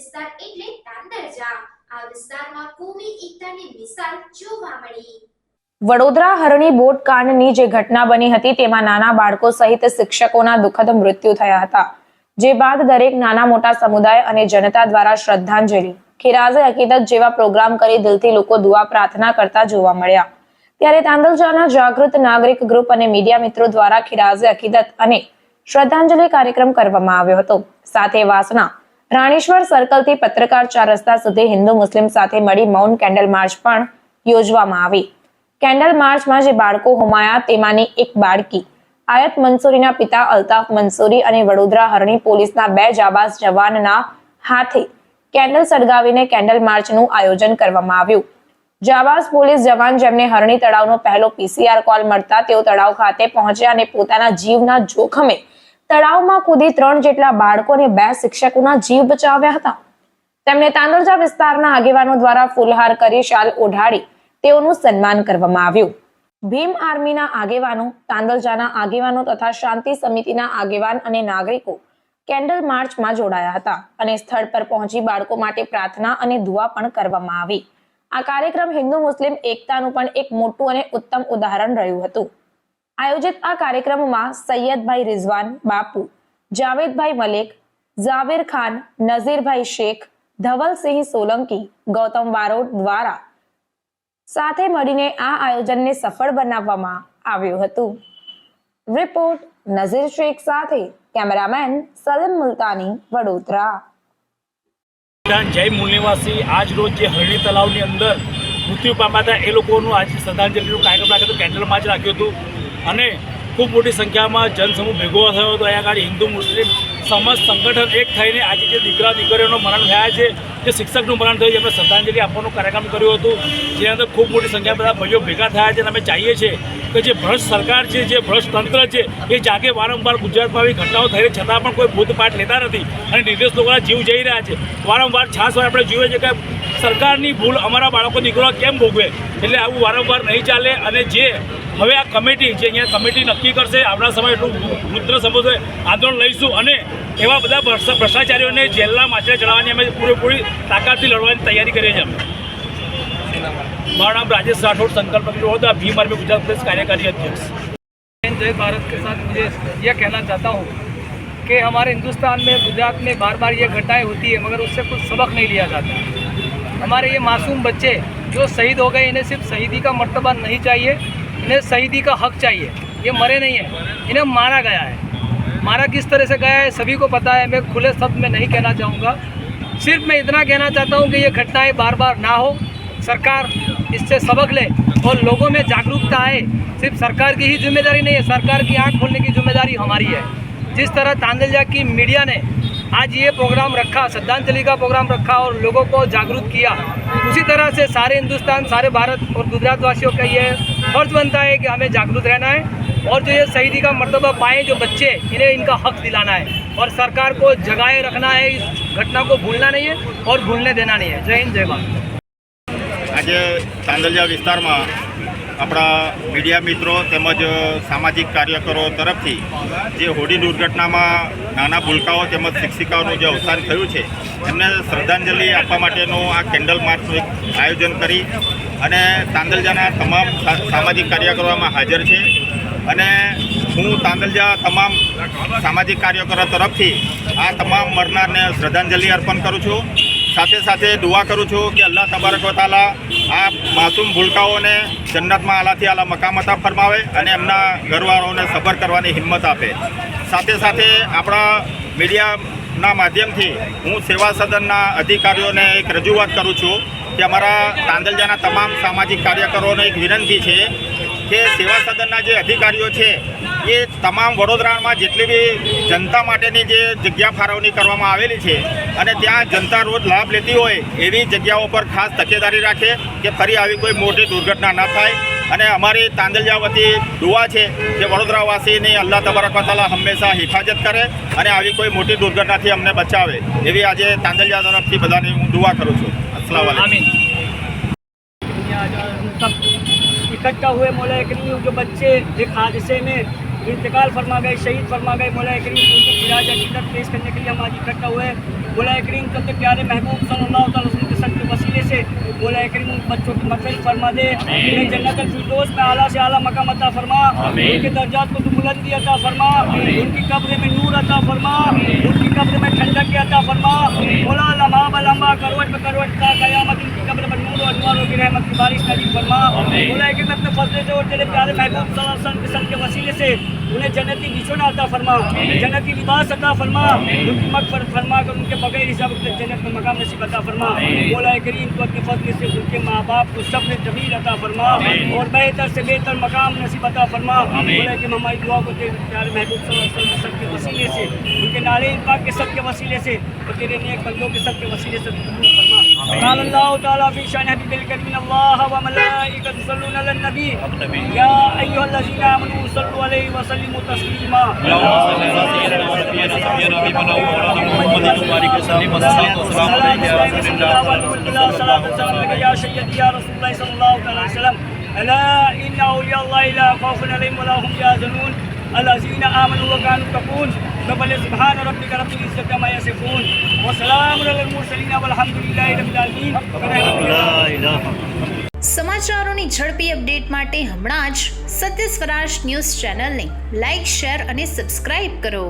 વિસ્તાર એટલે તાંદરજા. આ વિસ્તારમાં કોમી એકતાની મિસાલ જોવા મળી. વડોદરા હરણી બોટ કાંડની જે ઘટના બની હતી, તેમાં નાના બાળકો સહિત શિક્ષકોના દુઃખદ મૃત્યુ થયા હતા. જે બાદ દરેક નાના મોટા સમુદાય અને જનતા દ્વારા શ્રદ્ધાંજલિ. ખિરાઝે હકીકત જેવા પ્રોગ્રામ કરી દિલથી લોકો દુઆ પ્રાર્થના કરતા જોવા મળ્યા. ત્યારે તાંદલજાના જાગૃત નાગરિક ગ્રુપ અને મીડિયા મિત્રો દ્વારા ખિરાઝે હકીકત અને શ્રદ્ધાંજલિ કાર્યક્રમ કરવામાં આવ્યો હતો. સાથે વાસના રાણેશ્વર સર્કલથી પત્રકાર ચાર રસ્તા સુધી હિન્દુ મુસ્લિમ સાથે મળી મૌન કેન્ડલ માર્ચ પણ યોજવામાં આવી. કેન્ડલ માર્ચમાં જે બાળકો હોમાયા, તેમાંની એક બાળકી. આયત મંસૂરીના પિતા અલ્તાફ મંસૂરી અને વડોદરા હરણી પોલીસના બે જાબાઝ જવાનના હાથે કેન્ડલ સળગાવીને કેન્ડલ માર્ચનું આયોજન કરવામાં આવ્યું. જાબાઝ પોલીસ જવાન જેમને હરણી તળાવનો પહેલો પીસીઆર કોલ મળતા તેઓ તળાવ ખાતે પહોંચ્યા અને પોતાના જીવના જોખમે તળાવમાં કૂદી ત્રણ જેટલા બાળકો અને બે શિક્ષકોના જીવ બચાવ્યા હતા. તેમણે તાંદરજા વિસ્તારના આગેવાનો દ્વારા ફૂલહાર કરી શાલ ઓઢાડી તેઓનું સન્માન કરવામાં આવ્યું. ભીમ આર્મીના આગેવાનો તાંદલજાના આગેવાનો તથા શાંતિ સમિતિના આગેવાન અને નાગરિકો કેન્ડલ માર્ચમાં જોડાયા હતા અને સ્થળ પર પહોંચી બાળકો માટે પ્રાર્થના અને દુઆ પણ કરવામાં આવી. આ કાર્યક્રમ હિન્દુ મુસ્લિમ એકતાનું પણ એક મોટું અને ઉત્તમ ઉદાહરણ રહ્યું હતું. આયોજિત આ કાર્યક્રમમાં સૈયદભાઈ રિઝવાન બાપુ, જાવેદભાઈ મલેક, ઝાવેર ખાન, નઝીરભાઈ શેખ, ધવલસિંહ સોલંકી, ગૌતમ બારોટ દ્વારા સાથે મળીને આ આયોજનને સફળ બનાવવામાં આવ્યું હતું. રિપોર્ટ નઝીર શેખ સાથે કેમેરામેન સલીમ મુલતાની વડોદરા. જય મૂલનિવાસી આજ રોજ જે હરણી તલાવની અંદર મૃત્યુ પામ્યા હતા, એ લોકોનું આજે શ્રદ્ધાંજલિનું કાર્યક્રમ રાખ્યો હતો કેન્ડલમાં જ રાખ્યું હતું. અને ખૂબ મોટી સંખ્યામાં જનસમૂહ ભેગો થયો હતો. અહીંયા આગળ હિન્દુ, મુસ્લિમ સમાજ સંગઠન એક થઈને આજે જે દીકરા, દીકરીઓનું મરણ થયા છે, જે શિક્ષકનું મરણ થયું એમને શ્રદ્ધાંજલિ આપવાનો કાર્યક્રમ કર્યો હતો. જેની અંદર ખૂબ મોટી સંખ્યા બધા ભાઈઓ ભેગા થયા છે અને અમે ચાહીએ છીએ કે જે ભ્રષ્ટ સરકાર છે, જે ભ્રષ્ટ તંત્ર છે, એ જાગે વારંવાર ગુજરાતમાં આવી ઘટનાઓ થઈ છતાં પણ કોઈ ભૂતપાઠ લેતા નથી અને નિર્દેશ લોકોના જીવ જઈ રહ્યા છે. વારંવાર છાસ વાર આપણે જોઈએ છીએ કે સરકારની ભૂલ અમારા બાળકો, દીકરો કેમ ભોગવે? એટલે આવું વારંવાર નહીં ચાલે અને જે હવે આ કમિટી જે અહીંયા કમિટી નક્કી કરશે આવનાર સમય એટલું રુદ્ર સમજે આંદોલન લઈશું અને એવા બધા ભ્રષ્ટ- ભ્રષ્ટાચારીઓને જેલના માછલે ચડાવવાની અમે પૂરેપૂરી તાકાતથી લડવાની તૈયારી કરીએ છીએ અમે મારું નામ રાજેશ રાઠોડ સંકલ્પ વિરોધ ભીમ આર્મી ગુજરાત પ્રદેશ કાર્યકારી અધ્યક્ષ जय भारत के साथ मुझे यह कहना चाहता हूँ कि हमारे हिंदुस्तान में गुजरात में बार बार ये घटनाएं होती है मगर उससे कुछ सबक नहीं लिया जाता हमारे ये मासूम बच्चे जो शहीद हो गए इन्हें सिर्फ शहीदी का मर्तबा नहीं चाहिए انہیں شہیدی کا حق چاہیے۔ یہ مرے نہیں ہیں، انہیں مارا گیا ہے۔ مارا کس طرح سے گیا ہے، سبھی کو پتا ہے۔ میں کھلے سب میں نہیں کہنا چاہوں گا۔ صرف میں اتنا کہنا چاہتا ہوں کہ یہ گھٹنائیں بار بار نہ ہو۔ سرکار اس سے سبق لے اور لوگوں میں جاگروکتا آئے۔ صرف سرکار کی ہی ذمہ داری نہیں ہے، سرکار کی آنکھ کھولنے کی ذمہ داری ہماری ہے۔ جس طرح تاندلجا کی میڈیا نے آج یہ پروگرام رکھا شردھانجلی کا پروگرام رکھا اور لوگوں کو جاگروک کیا، اسی طرح سے سارے ہندوستان، سارے بھارت اور گجرات واسیوں کا یہ फर्ज बनता है कि हमें जागरूक रहना है और जो ये शहीदी का मर्तबा पाए जो बच्चे इन्हें इनका हक दिलाना है और सरकार को जगाए रखना है इस घटना को भूलना नहीं है और भूलने देना नहीं है जय हिंद जय भारत આજે તાંદલજા વિસ્તારમાં આપણા મીડિયા મિત્રો તેમજ સામાજિક કાર્યકરો તરફથી જે હોડી દુર્ઘટનામાં નાના ભૂલકાઓ તેમજ શિક્ષિકાઓનું જે અવસાન થયું છે એમને શ્રદ્ધાંજલિ આપવા માટેનું આ કેન્ડલ માર્ચનું એક આયોજન કરી અને તાંદલજાના તમામ સામાજિક કાર્યકરોમાં હાજર છે. અને હું તાંદલજા તમામ સામાજિક કાર્યકરો તરફથી આ તમામ મરનારને શ્રદ્ધાંજલિ અર્પણ કરું છું. સાથે સાથે દુઆ કરું છું કે અલ્લાહ તબારક વતાલા તાલા આ માસૂમ ભૂલકાઓને જન્નતમાં આલાથી આલા મકામતા ફરમાવે અને એમના ઘરવાળાઓને સફર કરવાની હિંમત આપે. સાથે સાથે આપણા મીડિયાના માધ્યમથી હું સેવા સદનના અધિકારીઓને એક રજૂઆત કરું છું કે અમારા તાંદલજાના તમામ સામાજિક કાર્યકરોને એક વિનંતી છે કે સેવા સદનના જે અધિકારીઓ છે, એ તમામ વડોદરામાં જેટલી બી જનતા માટેની જે જગ્યા ફાળવણી કરવામાં આવેલી છે અને ત્યાં જનતા રોજ લાભ લેતી હોય એવી જગ્યાઓ પર ખાસ તકેદારી રાખે કે ફરી આવી કોઈ મોટી દુર્ઘટના ન થાય. અને અમારી તાંદલજા વતી દુઆ છે કે વડોદરાવાસીની અલ્લાહ તબારક વ તાલા હંમેશા હિફાજત કરે અને આવી કોઈ મોટી દુર્ઘટનાથી અમને બચાવે એવી આજે તાંદલજા તરફથી બધાની હું દુઆ કરું છું અસલામ વાલેકુમ आमीन यहाँ जो सब इकट्ठा हुए मौला करीम जो बच्चे एक हादसे में इंतकाल फरमा गए शहीद फरमा गए मौला करीम उनको फिराज हकीकत पेश करने के लिए हम आज इकट्ठा हुए बोला करीम सबके प्यारे महबूब सल्लल्लाहु سے بولا کریم ان بچوں کی مقصد فرما دے۔ انہیں جنت الفردوس میں اعلیٰ سے اعلیٰ مقام عطا فرما۔ ان کے درجات کو تو بلندی عطا فرما۔ ان کی قبر میں نور عطا فرما۔ ان کی قبر میں ٹھنڈک عطا فرما۔ بولا لمحہ بلمحہ کروٹ میں کروٹ کا قیامت ان کی قبر میں نور اور انواروں کی رحمت کی بارش نظیم فرما۔ بولا کہ اپنے فضلے سے اور تیرے پیارے محبوب صلی اللہ علیہ وسلم کے وسیلے سے انہیں جنت کی بچھونا عطا فرما۔ جنت لباس عطا فرما۔ ان کی مغفر فرما کر ان کے بغیر حساب اپنے جنت میں مقام نصیب عطا فرما۔ مولا کریم کو اپنے فضل سے ان کے ماں باپ کو سب نے جمیل عطا فرما۔ اور بہتر سے بہتر مقام نصیب عطا فرما۔ مولا کہ ہماری دعا کو تیرے پیار محبوب صلی اللہ علیہ وسلم سب کے وسیلے سے، ان کے نالے پاک کے سب کے وسیلے سے اور تیرے نیک بندوں کے سب کے وسیلے سے۔ قال الله تعالى في شأن حبيب الكريم إن الله وملائكة يصلون على النبي. يا أيها الذين آمنوا صلوا عليه وسلموا تسليما. اللهم صل على سيدنا ونبينا سيدنا محمد وبارك وسلم والصلاة والسلام عليك يا رسول الله. والصلاة والسلام يا سيدي يا رسول الله صلى الله عليه وسلم. ألا إن أولياء الله لا خوف عليهم ولا هم يحزنون. الذين آمنوا وكانوا تقون فبل سبحان ربك رب العزه عما يصفون وسلام على المرسلين والحمد لله رب العالمين સમાચારોની ઝડપી અપડેટ માટે હમણાં જ સત્ય સ્વરાજ ન્યૂઝ ચેનલને લાઇક શેર અને સબસ્ક્રાઇબ કરો